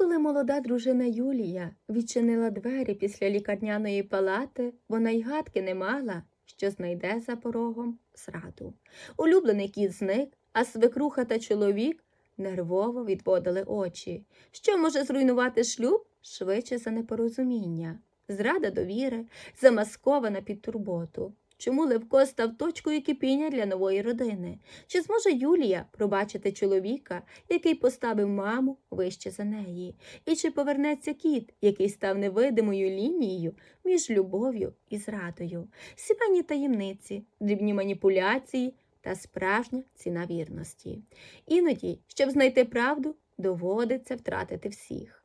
Коли молода дружина Юлія відчинила двері після лікарняної палати, вона й гадки не мала, що знайде за порогом зраду. Улюблений кіт зник, а свекруха та чоловік нервово відводили очі. Що може зруйнувати шлюб швидше за непорозуміння? Зрада довіри, замаскована під турботу. Чому Левко став точкою кипіння для нової родини? Чи зможе Юлія пробачити чоловіка, який поставив маму вище за неї? І чи повернеться кіт, який став невидимою лінією між любов'ю і зрадою? Сімейні таємниці, дрібні маніпуляції та справжня ціна вірності. Іноді, щоб знайти правду, доводиться втратити всіх.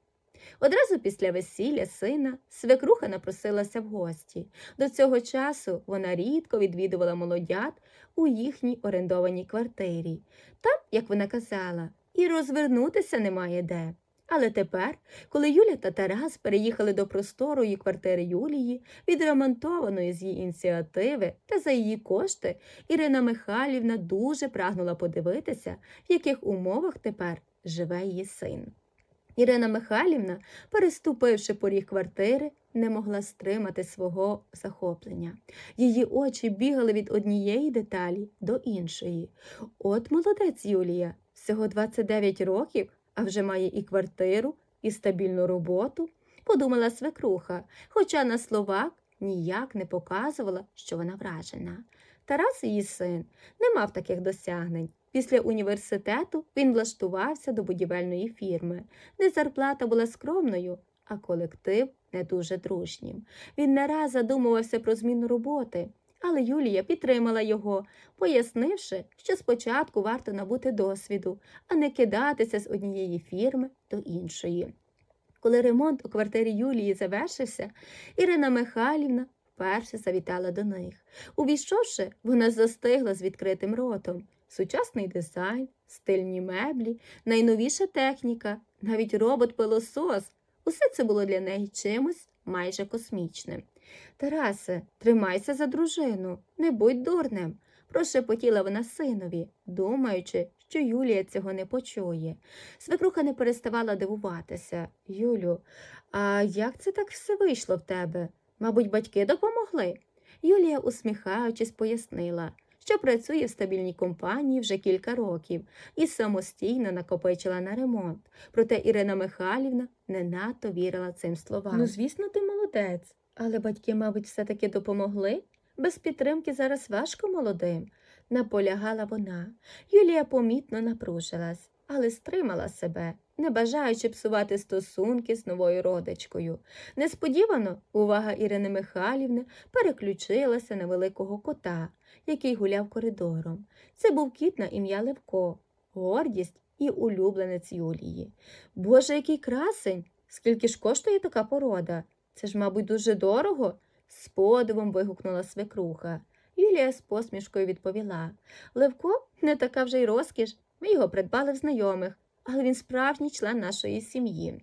Одразу після весілля сина свекруха напросилася в гості. До цього часу вона рідко відвідувала молодят у їхній орендованій квартирі. Там, як вона казала, і розвернутися немає де. Але тепер, коли Юля та Тарас переїхали до просторої квартири Юлії, відремонтованої з її ініціативи та за її кошти, Ірина Михайлівна дуже прагнула подивитися, в яких умовах тепер живе її син. Ірина Михайлівна, переступивши поріг квартири, не могла стримати свого захоплення. Її очі бігали від однієї деталі до іншої. От молодець Юлія, всього 29 років, а вже має і квартиру, і стабільну роботу, подумала свекруха, хоча на словах ніяк не показувала, що вона вражена. Тарас, її син, не мав таких досягнень. Після університету він влаштувався до будівельної фірми, де зарплата була скромною, а колектив не дуже дружнім. Він не раз задумувався про зміну роботи, але Юлія підтримала його, пояснивши, що спочатку варто набути досвіду, а не кидатися з однієї фірми до іншої. Коли ремонт у квартирі Юлії завершився, Ірина Михайлівна вперше завітала до них. Увійшовши, вона застигла з відкритим ротом. Сучасний дизайн, стильні меблі, найновіша техніка, навіть робот-пилосос усе це було для неї чимось майже космічним. Тарасе, тримайся за дружину, не будь дурнем, прошепотіла вона синові, думаючи, що Юлія цього не почує. Свекруха не переставала дивуватися. Юлю, а як це так все вийшло в тебе? Мабуть, батьки допомогли? Юлія, усміхаючись, пояснила, що працює в стабільній компанії вже кілька років і самостійно накопичила на ремонт. Проте Ірина Михайлівна не надто вірила цим словам. Ну, звісно, ти молодець, але батьки, мабуть, все-таки допомогли. Без підтримки зараз важко молодим, наполягала вона. Юлія помітно напружилась, але стримала себе, не бажаючи псувати стосунки з новою родичкою. Несподівано увага Ірини Михайлівни переключилася на великого кота, який гуляв коридором. Це був кіт на ім'я Левко, гордість і улюбленець Юлії. Боже, який красень! Скільки ж коштує така порода? Це ж, мабуть, дуже дорого? з подивом вигукнула свекруха. Юлія з посмішкою відповіла Левко не така вже й розкіш. Ми його придбали в знайомих, але він справжній член нашої сім'ї.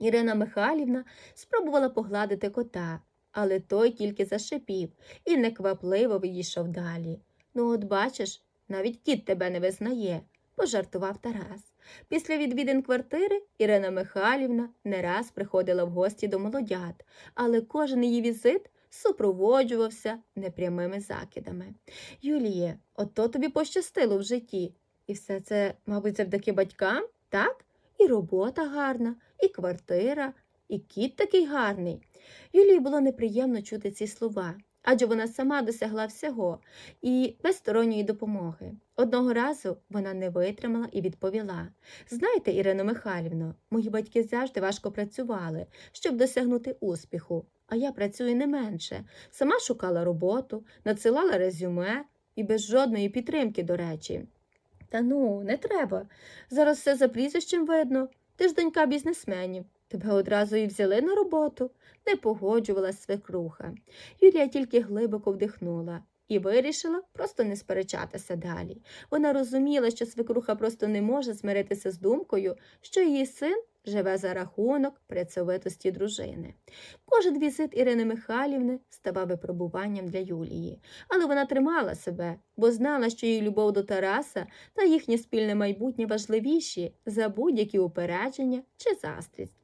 Ірина Михайлівна спробувала погладити кота, але той тільки зашипів і неквапливо відійшов далі. Ну, от бачиш, навіть кіт тебе не визнає, пожартував Тарас. Після відвідин квартири Ірина Михайлівна не раз приходила в гості до молодят, але кожен її візит супроводжувався непрямими закидами. Юліє, ото тобі пощастило в житті. І все це, мабуть, завдяки батькам, так? І робота гарна, і квартира, і кіт такий гарний. Юлії було неприємно чути ці слова, адже вона сама досягла всього і без сторонньої допомоги. Одного разу вона не витримала і відповіла Знаєте, Ірино Михайлівно, мої батьки завжди важко працювали, щоб досягнути успіху, а я працюю не менше. Сама шукала роботу, надсилала резюме і без жодної підтримки, до речі. Та ну, не треба. Зараз все за прізвищем видно. Ти ж донька бізнесменів. Тебе одразу і взяли на роботу, не погоджувала свекруха. Юлія тільки глибоко вдихнула і вирішила просто не сперечатися далі. Вона розуміла, що свекруха просто не може змиритися з думкою, що її син живе за рахунок працьовитості дружини. Кожен візит Ірини Михайлівни ставав випробуванням для Юлії, але вона тримала себе, бо знала, що її любов до Тараса та їхнє спільне майбутнє важливіші за будь-які упередження чи застрість.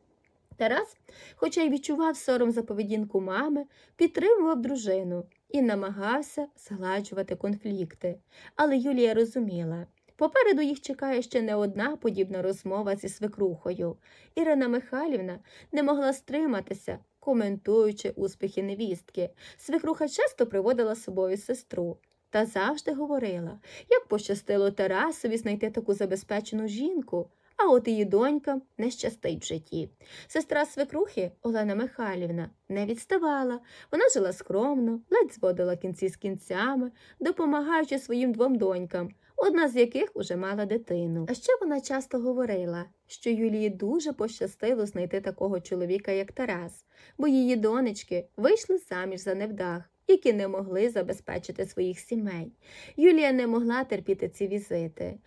Тарас, хоча й відчував сором за поведінку мами, підтримував дружину і намагався згладжувати конфлікти. Але Юлія розуміла, попереду їх чекає ще не одна подібна розмова зі свекрухою. Ірина Михайлівна не могла стриматися, коментуючи успіхи невістки. Свекруха часто приводила з собою сестру. Та завжди говорила, як пощастило Тарасові знайти таку забезпечену жінку, а от її донькам не щастить в житті. Сестра свекрухи Олена Михайлівна не відставала. Вона жила скромно, ледь зводила кінці з кінцями, допомагаючи своїм двом донькам, одна з яких уже мала дитину. А ще вона часто говорила, що Юлії дуже пощастило знайти такого чоловіка, як Тарас, бо її донечки вийшли заміж за невдах. Які не могли забезпечити своїх сімей. Юлія не могла терпіти ці візити.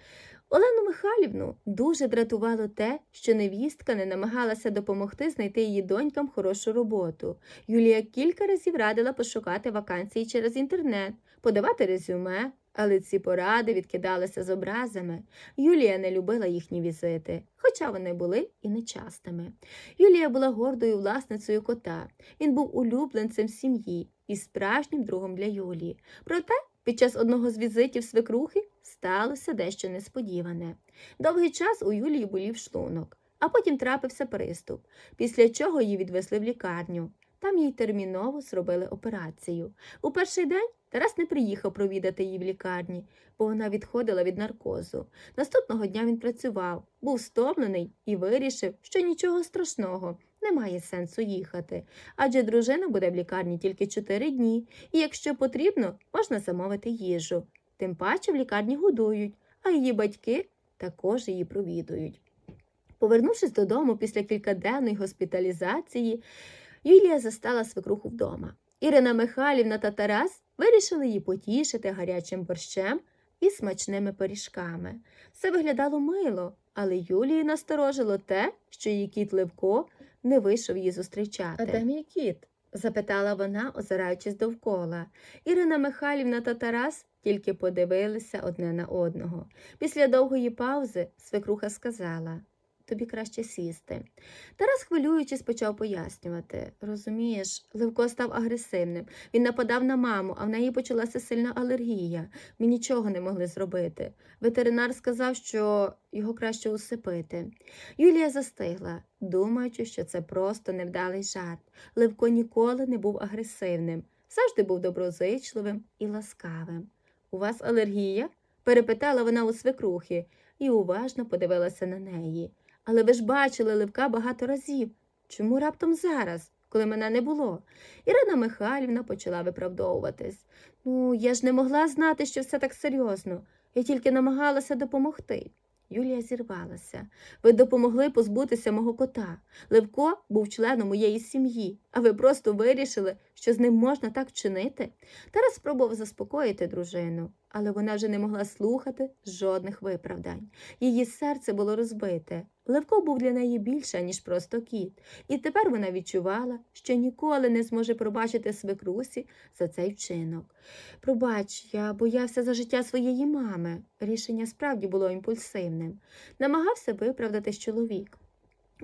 Олену Михайлівну дуже дратувало те, що невістка не намагалася допомогти знайти її донькам хорошу роботу. Юлія кілька разів радила пошукати вакансії через інтернет, подавати резюме, але ці поради відкидалися з образами. Юлія не любила їхні візити, хоча вони були і нечастими. Юлія була гордою власницею кота. Він був улюбленцем сім'ї і справжнім другом для Юлії. Проте під час одного з візитів свекрухи сталося дещо несподіване. Довгий час у Юлії болів шлунок, а потім трапився приступ, після чого її відвезли в лікарню. Там їй терміново зробили операцію. У перший день Тарас не приїхав провідати її в лікарні, бо вона відходила від наркозу. Наступного дня він працював, був стомлений і вирішив, що нічого страшного, немає сенсу їхати, адже дружина буде в лікарні тільки чотири дні, і якщо потрібно, можна замовити їжу. Тим паче в лікарні годують, а її батьки також її провідують. Повернувшись додому після кількаденної госпіталізації, Юлія застала свекруху вдома. Ірина Михайлівна та Тарас вирішили її потішити гарячим борщем і смачними пиріжками. Все виглядало мило, але Юлію насторожило те, що її кіт Левко не вийшов її зустрічати. А де мій кіт? запитала вона, озираючись довкола. Ірина Михайлівна та Тарас тільки подивилися одне на одного. Після довгої паузи свекруха сказала тобі краще сісти. Тарас, хвилюючись, почав пояснювати. Розумієш, Левко став агресивним. Він нападав на маму, а в неї почалася сильна алергія. Ми нічого не могли зробити. Ветеринар сказав, що його краще усипити. Юлія застигла, думаючи, що це просто невдалий жарт. Левко ніколи не був агресивним, завжди був доброзичливим і ласкавим. У вас алергія? перепитала вона у свекрухи і уважно подивилася на неї. Але ви ж бачили Левка багато разів. Чому раптом зараз, коли мене не було? Ірина Михайлівна почала виправдовуватись. Ну, я ж не могла знати, що все так серйозно. Я тільки намагалася допомогти. Юлія зірвалася. Ви допомогли позбутися мого кота. Левко був членом моєї сім'ї, а ви просто вирішили, що з ним можна так вчинити. Тарас спробував заспокоїти дружину, але вона вже не могла слухати жодних виправдань. Її серце було розбите. Левко був для неї більше, ніж просто кіт, і тепер вона відчувала, що ніколи не зможе пробачити свекрусі за цей вчинок. Пробач, я боявся за життя своєї мами. Рішення справді було імпульсивним. Намагався виправдатись чоловік.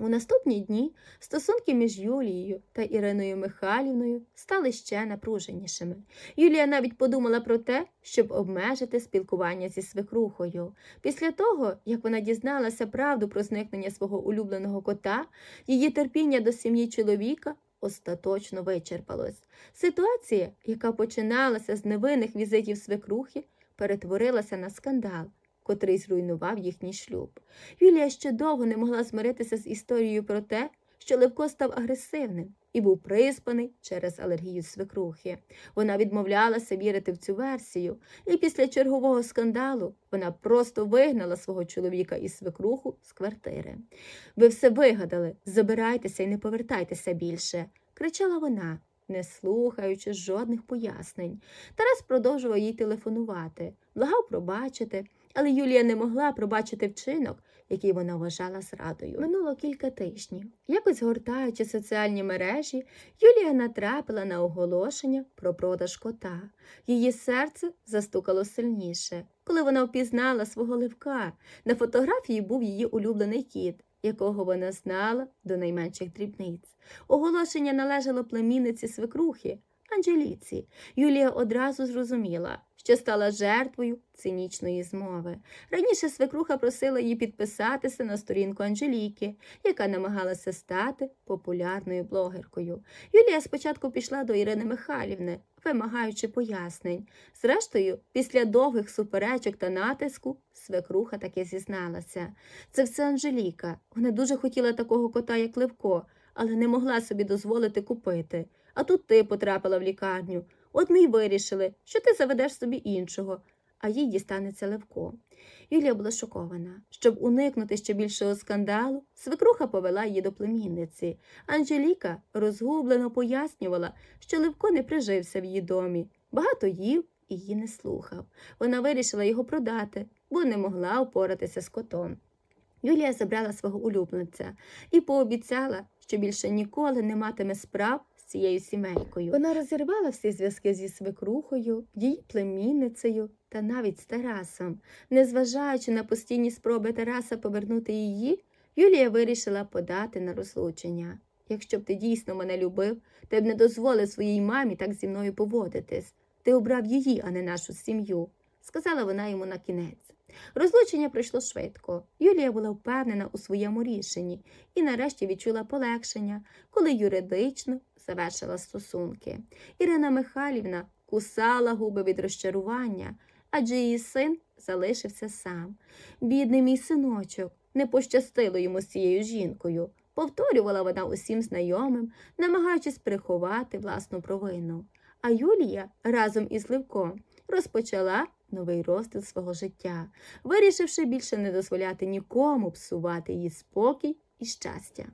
У наступні дні стосунки між Юлією та Іриною Михайлівною стали ще напруженішими. Юлія навіть подумала про те, щоб обмежити спілкування зі свекрухою. Після того, як вона дізналася правду про зникнення свого улюбленого кота, її терпіння до сім'ї чоловіка остаточно вичерпалось. Ситуація, яка починалася з невинних візитів свекрухи, перетворилася на скандал, котрий зруйнував їхній шлюб. Юлія ще довго не могла змиритися з історією про те, що Левко став агресивним і був приспаний через алергію свекрухи. Вона відмовлялася вірити в цю версію, і після чергового скандалу вона просто вигнала свого чоловіка і свекруху з квартири. Ви все вигадали, забирайтеся і не повертайтеся більше, кричала вона, не слухаючи жодних пояснень. Тарас продовжував їй телефонувати, благав пробачити, але Юлія не могла пробачити вчинок, який вона вважала зрадою. Минуло кілька тижнів. Якось гортаючи соціальні мережі, Юлія натрапила на оголошення про продаж кота. Її серце застукало сильніше, коли вона впізнала свого ливка. На фотографії був її улюблений кіт, якого вона знала до найменших дрібниць. Оголошення належало племінниці свекрухи Анжеліці. Юлія одразу зрозуміла, що стала жертвою цинічної змови. Раніше свекруха просила її підписатися на сторінку Анжеліки, яка намагалася стати популярною блогеркою. Юлія спочатку пішла до Ірини Михайлівни, вимагаючи пояснень. Зрештою, після довгих суперечок та натиску, свекруха таки зізналася. Це все Анжеліка. Вона дуже хотіла такого кота, як Левко, але не могла собі дозволити купити. А тут ти потрапила в лікарню. От ми й вирішили, що ти заведеш собі іншого, а їй дістанеться Левко. Юлія була шокована. Щоб уникнути ще більшого скандалу, свекруха повела її до племінниці. Анжеліка розгублено пояснювала, що Левко не прижився в її домі, багато їв і її не слухав. Вона вирішила його продати, бо не могла впоратися з котом. Юлія забрала свого улюбленця і пообіцяла, що більше ніколи не матиме справ з цією сімейкою. Вона розірвала всі зв'язки зі свекрухою, її племінницею та навіть з Тарасом. Незважаючи на постійні спроби Тараса повернути її, Юлія вирішила подати на розлучення. Якщо б ти дійсно мене любив, ти б не дозволив своїй мамі так зі мною поводитись. Ти обрав її, а не нашу сім'ю, сказала вона йому на кінець. Розлучення пройшло швидко. Юлія була впевнена у своєму рішенні і нарешті відчула полегшення, коли юридично завершила стосунки. Ірина Михайлівна кусала губи від розчарування, адже її син залишився сам. Бідний мій синочок, не пощастило йому з цією жінкою. Повторювала вона усім знайомим, намагаючись приховати власну провину. А Юлія разом із Левком розпочала новий розділ свого життя, вирішивши більше не дозволяти нікому псувати її спокій і щастя.